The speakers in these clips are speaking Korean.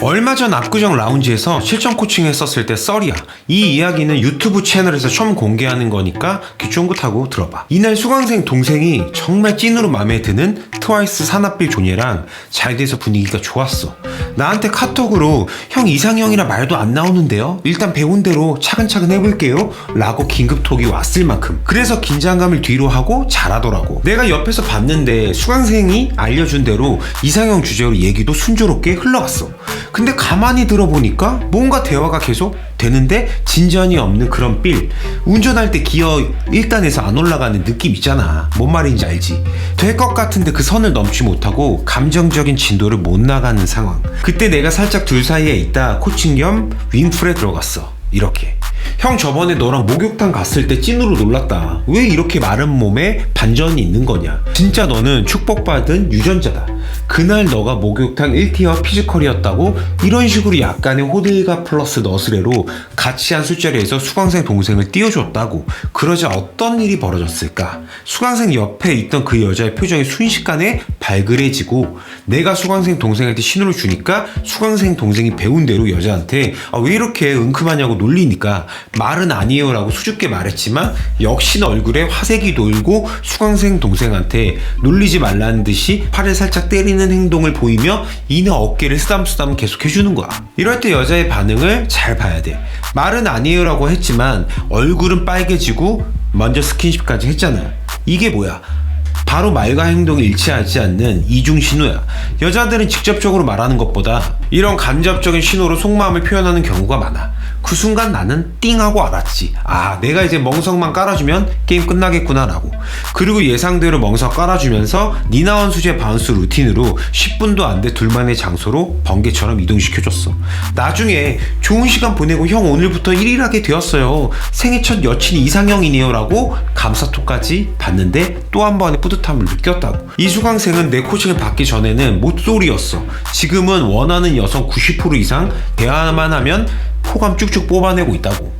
얼마 전 압구정 라운지에서 실전 코칭 했었을 때 썰이야. 이 이야기는 유튜브 채널에서 처음 공개하는 거니까 귀 쫑긋하고 들어봐. 이날 수강생 동생이 정말 찐으로 마음에 드는 트와이스 산업빌 존예랑 잘 돼서 분위기가 좋았어. 나한테 카톡으로 형 이상형이라 말도 안 나오는데요. 일단 배운 대로 차근차근 해볼게요. 라고 긴급톡이 왔을 만큼. 그래서 긴장감을 뒤로 하고 잘하더라고. 내가 옆에서 봤는데 수강생이 알려준 대로 이상형 주제로 얘기도 순조롭게 흘러갔어. 근데 가만히 들어보니까 뭔가 대화가 계속 되는데 진전이 없는 그런 빌. 운전할 때 기어 1단에서 안 올라가는 느낌 있잖아. 뭔 말인지 알지? 될 것 같은데 그 선을 넘지 못하고 감정적인 진도를 못 나가는 상황. 그때 내가 살짝 둘 사이에 있다 코칭 겸 윙풀에 들어갔어. 이렇게. 형 저번에 너랑 목욕탕 갔을 때 찐으로 놀랐다. 왜 이렇게 마른 몸에 반전이 있는 거냐? 진짜 너는 축복받은 유전자다. 그날 너가 목욕탕 1티어 피지컬이었다고 이런 식으로 약간의 호들갑 플러스 너스레로 같이 한 술자리에서 수강생 동생을 띄워줬다고 그러자 어떤 일이 벌어졌을까? 수강생 옆에 있던 그 여자의 표정이 순식간에 발그레지고 내가 수강생 동생한테 신호를 주니까 수강생 동생이 배운 대로 여자한테 아, 왜 이렇게 은큼하냐고 놀리니까 말은 아니에요라고 수줍게 말했지만 역시나 얼굴에 화색이 돌고 수강생 동생한테 놀리지 말라는 듯이 팔을 살짝 때리는 행동을 보이며 이내 어깨를 쓰담쓰담 계속 해주는 거야. 이럴 때 여자의 반응을 잘 봐야 돼. 말은 아니에요라고 했지만 얼굴은 빨개지고 먼저 스킨십까지 했잖아. 이게 뭐야? 바로 말과 행동이 일치하지 않는 이중 신호야. 여자들은 직접적으로 말하는 것보다 이런 간접적인 신호로 속마음을 표현하는 경우가 많아. 그 순간 나는 띵 하고 알았지. 아, 내가 이제 멍석만 깔아주면 게임 끝나겠구나라고. 그리고 예상대로 멍석 깔아주면서 니나원 수제 바운스 루틴으로 10분도 안 돼 둘만의 장소로 번개처럼 이동시켜줬어. 나중에 좋은 시간 보내고 형 오늘부터 1일 하게 되었어요. 생애 첫 여친이 이상형이네요라고 감사톡까지 받는데 또 한 번의 뿌듯함을 느꼈다고. 이 수강생은 내 코칭을 받기 전에는 못소리였어. 지금은 원하는 여성 90% 이상 대화만 하면 호감 쭉쭉 뽑아내고 있다고.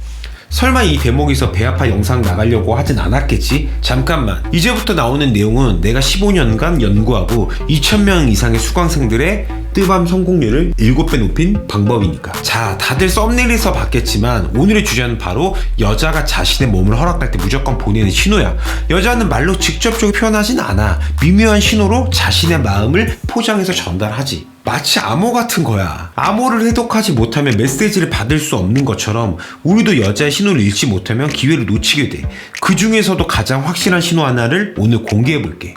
설마 이 대목에서 배아파 영상 나가려고 하진 않았겠지? 잠깐만. 이제부터 나오는 내용은 내가 15년간 연구하고 2,000명 이상의 수강생들의 뜨밤 성공률을 7배 높인 방법이니까. 자, 다들 썸네일에서 봤겠지만 오늘의 주제는 바로 여자가 자신의 몸을 허락할 때 무조건 보내는 신호야. 여자는 말로 직접적으로 표현하진 않아. 미묘한 신호로 자신의 마음을 포장해서 전달하지. 마치 암호 같은 거야. 암호를 해독하지 못하면 메시지를 받을 수 없는 것처럼 우리도 여자의 신호를 읽지 못하면 기회를 놓치게 돼. 그 중에서도 가장 확실한 신호 하나를 오늘 공개해 볼게.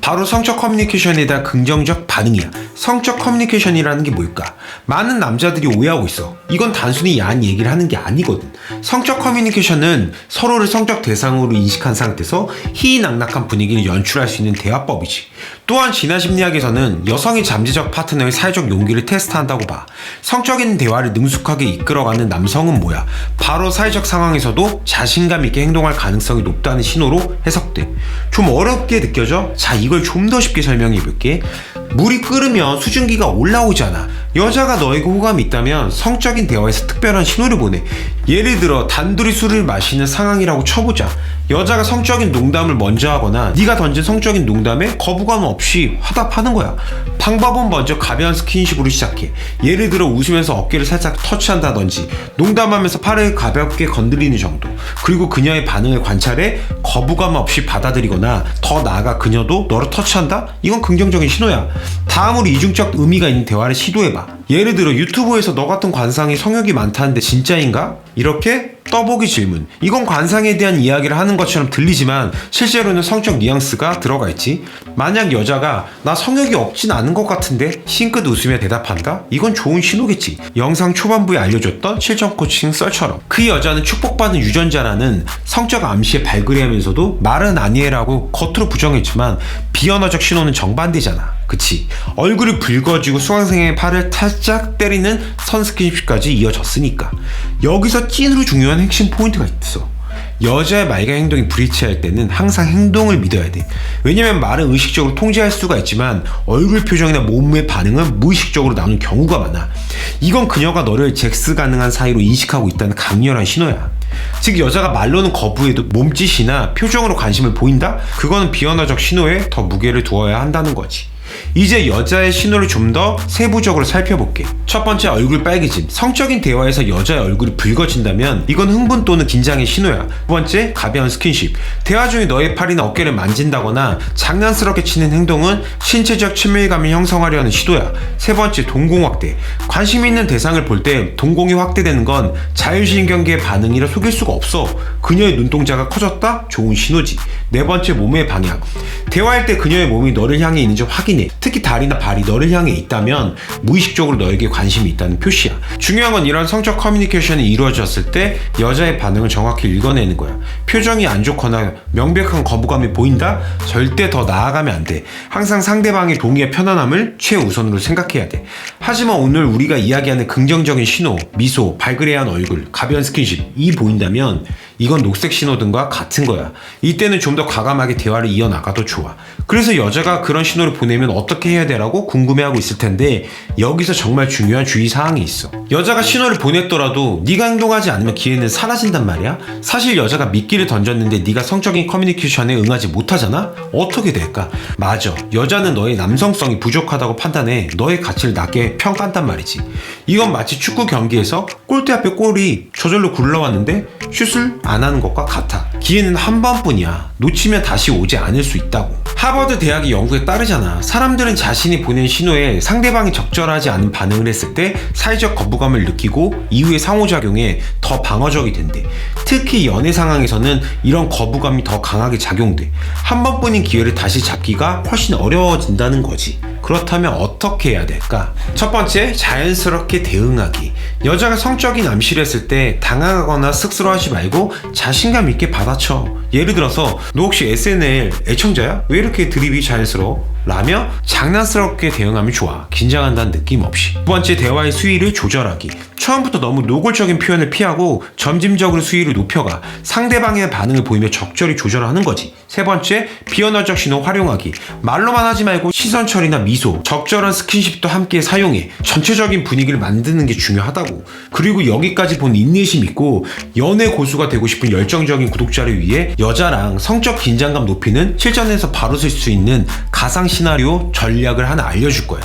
바로 성적 커뮤니케이션에 대한 긍정적 반응이야. 성적 커뮤니케이션이라는 게 뭘까? 많은 남자들이 오해하고 있어. 이건 단순히 야한 얘기를 하는 게 아니거든. 성적 커뮤니케이션은 서로를 성적 대상으로 인식한 상태에서 희희낙낙한 분위기를 연출할 수 있는 대화법이지. 또한 진화 심리학에서는 여성이 잠재적 파트너의 사회적 용기를 테스트한다고 봐. 성적인 대화를 능숙하게 이끌어가는 남성은 뭐야? 바로 사회적 상황에서도 자신감 있게 행동할 가능성이 높다는 신호로 해석돼. 좀 어렵게 느껴져? 자, 이걸 좀 더 쉽게 설명해 볼게. 물이 끓으면 수증기가 올라오잖아. 여자가 너에게 호감이 있다면 성적인 대화에서 특별한 신호를 보내. 예를 들어 단둘이 술을 마시는 상황이라고 쳐보자. 여자가 성적인 농담을 먼저 하거나 네가 던진 성적인 농담에 거부감 없이 화답하는 거야. 방법은 먼저 가벼운 스킨십으로 시작해. 예를 들어 웃으면서 어깨를 살짝 터치한다든지 농담하면서 팔을 가볍게 건드리는 정도. 그리고 그녀의 반응을 관찰해 거부감 없이 받아들이거나 더 나아가 그녀도 너를 터치한다? 이건 긍정적인 신호야. 다음으로 이중적 의미가 있는 대화를 시도해봐. 예를 들어 유튜브에서 너 같은 관상이 성욕이 많다는데 진짜인가? 이렇게 떠보기 질문. 이건 관상에 대한 이야기를 하는 것처럼 들리지만 실제로는 성적 뉘앙스가 들어가 있지. 만약 여자가 나 성욕이 없진 않은 것 같은데 싱긋 웃으며 대답한다? 이건 좋은 신호겠지. 영상 초반부에 알려줬던 실전 코칭 썰처럼. 그 여자는 축복받은 유전자라는 성적 암시에 발그레하면서도 말은 아니에라고 겉으로 부정했지만 비언어적 신호는 정반대잖아. 그치? 얼굴이 붉어지고 수강생의 팔을 살짝 때리는 선스킨십까지 이어졌으니까. 여기서 찐으로 중요한 핵심 포인트가 있어. 여자의 말과 행동이 불일치할 때는 항상 행동을 믿어야 돼. 왜냐면 말은 의식적으로 통제할 수가 있지만 얼굴 표정이나 몸의 반응은 무의식적으로 나오는 경우가 많아. 이건 그녀가 너를 잭스 가능한 사이로 인식하고 있다는 강렬한 신호야. 즉 여자가 말로는 거부해도 몸짓이나 표정으로 관심을 보인다? 그거는 비언어적 신호에 더 무게를 두어야 한다는 거지. 이제 여자의 신호를 좀 더 세부적으로 살펴볼게. 첫 번째 얼굴 빨개짐. 성적인 대화에서 여자의 얼굴이 붉어진다면 이건 흥분 또는 긴장의 신호야. 두 번째 가벼운 스킨십. 대화 중에 너의 팔이나 어깨를 만진다거나 장난스럽게 치는 행동은 신체적 친밀감을 형성하려는 시도야. 세 번째 동공 확대. 관심 있는 대상을 볼 때 동공이 확대되는 건 자율신경계의 반응이라 속일 수가 없어. 그녀의 눈동자가 커졌다? 좋은 신호지. 네 번째 몸의 방향. 대화할 때 그녀의 몸이 너를 향해 있는지 확인해. 특히 다리나 발이 너를 향해 있다면 무의식적으로 너에게 관심이 있다는 표시야. 중요한 건 이런 성적 커뮤니케이션이 이루어졌을 때 여자의 반응을 정확히 읽어내는 거야. 표정이 안 좋거나 명백한 거부감이 보인다? 절대 더 나아가면 안 돼. 항상 상대방의 동의의 편안함을 최우선으로 생각해야 돼. 하지만 오늘 우리가 이야기하는 긍정적인 신호, 미소, 발그레한 얼굴, 가벼운 스킨십, 이 보인다면 이건 녹색 신호등과 같은 거야. 이때는 좀 더 과감하게 대화를 이어나가도 좋아. 그래서 여자가 그런 신호를 보내면 어떻게 해야 되라고 궁금해하고 있을 텐데 여기서 정말 중요한 주의사항이 있어. 여자가 신호를 보냈더라도 네가 행동하지 않으면 기회는 사라진단 말이야. 사실 여자가 미끼를 던졌는데 네가 성적인 커뮤니케이션에 응하지 못하잖아? 어떻게 될까? 맞아. 여자는 너의 남성성이 부족하다고 판단해 너의 가치를 낮게 평가한단 말이지. 이건 마치 축구 경기에서 골대 앞에 골이 저절로 굴러왔는데 슛을 안 하는 것과 같아. 기회는 한 번뿐이야. 놓치면 다시 오지 않을 수 있다고. 하버드 대학의 연구에 따르잖아. 사람들은 자신이 보낸 신호에 상대방이 적절하지 않은 반응을 했을 때 사회적 거부감을 느끼고 이후의 상호작용에 더 방어적이 된대. 특히 연애 상황에서는 이런 거부감이 더 강하게 작용돼. 한 번뿐인 기회를 다시 잡기가 훨씬 어려워진다는 거지. 그렇다면 어떻게 해야 될까? 첫 번째, 자연스럽게 대응하기. 여자가 성적인 암시를 했을 때 당황하거나 쑥스러워하지 말고 자신감 있게 받아쳐. 예를 들어서 너 혹시 SNL 애청자야? 왜 이렇게 드립이 자연스러워? 라며 장난스럽게 대응하면 좋아. 긴장한다는 느낌 없이. 두 번째, 대화의 수위를 조절하기. 처음부터 너무 노골적인 표현을 피하고 점진적으로 수위를 높여가 상대방의 반응을 보이며 적절히 조절하는 거지. 세 번째, 비언어적 신호 활용하기. 말로만 하지 말고 시선 처리나 미소, 적절한 스킨십도 함께 사용해. 전체적인 분위기를 만드는 게 중요하다고. 그리고 여기까지 본 인내심 있고 연애 고수가 되고 싶은 열정적인 구독자를 위해 여자랑 성적 긴장감 높이는 실전에서 바로 쓸 수 있는 가상 시 나리오 전략을 하나 알려줄 거야.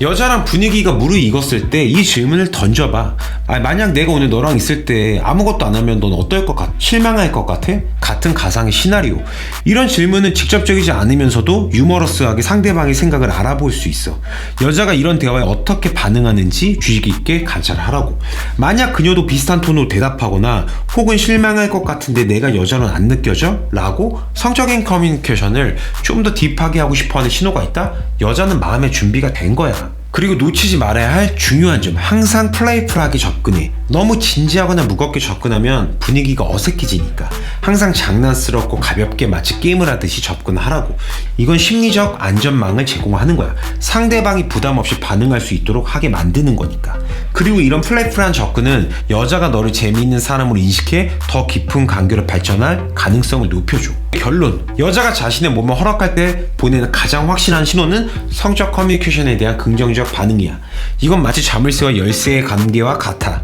여자랑 분위기가 무르익었을 때 이 질문을 던져봐. 아, 만약 내가 오늘 너랑 있을 때 아무것도 안 하면 넌 어떨 것 같아? 실망할 것 같아? 같은 가상의 시나리오. 이런 질문은 직접적이지 않으면서도 유머러스하게 상대방의 생각을 알아볼 수 있어. 여자가 이런 대화에 어떻게 반응하는지 주의 깊게 관찰하라고. 만약 그녀도 비슷한 톤으로 대답하거나 혹은 실망할 것 같은데 내가 여자는 안 느껴져? 라고 성적인 커뮤니케이션을 좀 더 딥하게 하고 싶어 하는 신호가 있다? 여자는 마음의 준비가 된 거야. 그리고 놓치지 말아야 할 중요한 점. 항상 플레이풀하게 접근해. 너무 진지하거나 무겁게 접근하면 분위기가 어색해지니까. 항상 장난스럽고 가볍게 마치 게임을 하듯이 접근하라고. 이건 심리적 안전망을 제공하는 거야. 상대방이 부담 없이 반응할 수 있도록 하게 만드는 거니까. 그리고 이런 플레이풀한 접근은 여자가 너를 재미있는 사람으로 인식해 더 깊은 관계로 발전할 가능성을 높여줘 결론 여자가 자신의 몸을 허락할 때 보내는 가장 확실한 신호는 성적 커뮤니케이션에 대한 긍정적 반응이야. 이건 마치 자물쇠와 열쇠의 관계와 같아.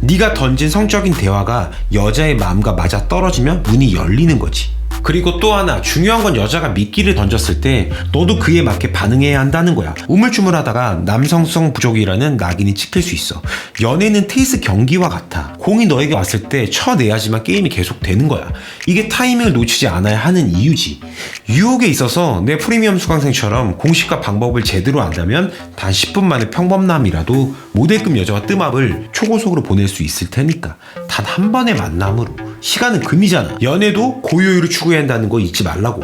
네가 던진 성적인 대화가 여자의 마음과 맞아 떨어지면 문이 열리는 거지. 그리고 또 하나 중요한 건 여자가 미끼를 던졌을 때 너도 그에 맞게 반응해야 한다는 거야. 우물쭈물하다가 남성성 부족이라는 낙인이 찍힐 수 있어. 연애는 테니스 경기와 같아. 공이 너에게 왔을 때 쳐내야지만 게임이 계속 되는 거야. 이게 타이밍을 놓치지 않아야 하는 이유지. 유혹에 있어서 내 프리미엄 수강생처럼 공식과 방법을 제대로 안다면 단 10분 만에 평범남이라도 모델급 여자와 뜸합을 초고속으로 보낼 수 있을 테니까 단 한 번의 만남으로 시간은 금이잖아. 연애도 고효율을 추구해야 한다는 거 잊지 말라고.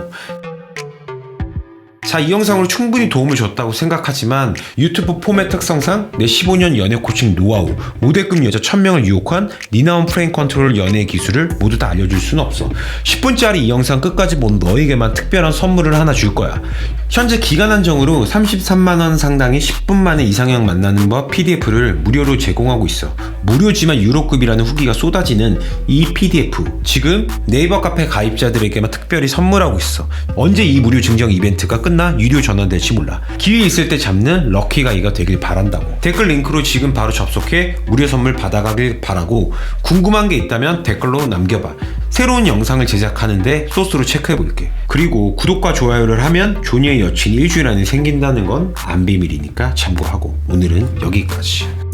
자, 이 영상으로 충분히 도움을 줬다고 생각하지만 유튜브 폼의 특성상 내 15년 연애 코칭 노하우, 모델급 여자 1000명을 유혹한 니나온 프레임 컨트롤 연애 기술을 모두 다 알려줄 수는 없어. 10분짜리 이 영상 끝까지 본 너에게만 특별한 선물을 하나 줄 거야. 현재 기간 한정으로 33만원 상당의 10분 만에 이상형 만나는 법 PDF를 무료로 제공하고 있어. 무료지만 유로급이라는 후기가 쏟아지는 이 PDF. 지금 네이버 카페 가입자들에게만 특별히 선물하고 있어. 언제 이 무료 증정 이벤트가 끝나 유료 전환될지 몰라. 기회 있을 때 잡는 럭키가 이가 되길 바란다고. 댓글 링크로 지금 바로 접속해 무료 선물 받아가길 바라고 궁금한 게 있다면 댓글로 남겨봐. 새로운 영상을 제작하는데 소스로 체크해볼게. 그리고 구독과 좋아요를 하면 조니의 여친 일주일 안에 생긴다는 건 안 비밀이니까 참고하고 오늘은 여기까지.